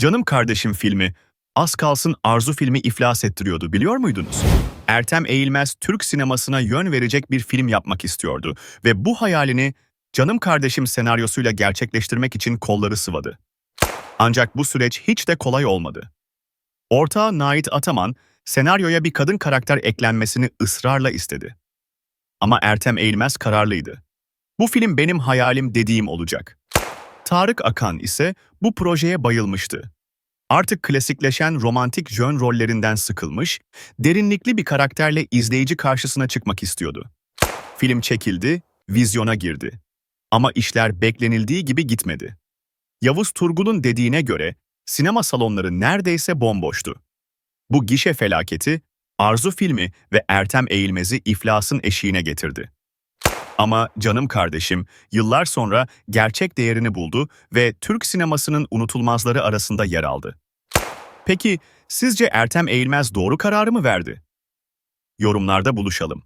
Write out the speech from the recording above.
Canım Kardeşim filmi az kalsın Arzu filmi iflas ettiriyordu biliyor muydunuz? Ertem Eğilmez Türk sinemasına yön verecek bir film yapmak istiyordu ve bu hayalini Canım Kardeşim senaryosuyla gerçekleştirmek için kolları sıvadı. Ancak bu süreç hiç de kolay olmadı. Ortağı Nait Ataman, senaryoya bir kadın karakter eklenmesini ısrarla istedi. Ama Ertem Eğilmez kararlıydı. Bu film benim hayalim dediğim olacak. Tarık Akan ise bu projeye bayılmıştı. Artık klasikleşen romantik jön rollerinden sıkılmış, derinlikli bir karakterle izleyici karşısına çıkmak istiyordu. Film çekildi, vizyona girdi. Ama işler beklenildiği gibi gitmedi. Yavuz Turgul'un dediğine göre sinema salonları neredeyse bomboştu. Bu gişe felaketi Arzu filmi ve Ertem Eğilmez'i iflasın eşiğine getirdi. Ama canım kardeşim yıllar sonra gerçek değerini buldu ve Türk sinemasının unutulmazları arasında yer aldı. Peki sizce Ertem Eğilmez doğru kararı mı verdi? Yorumlarda buluşalım.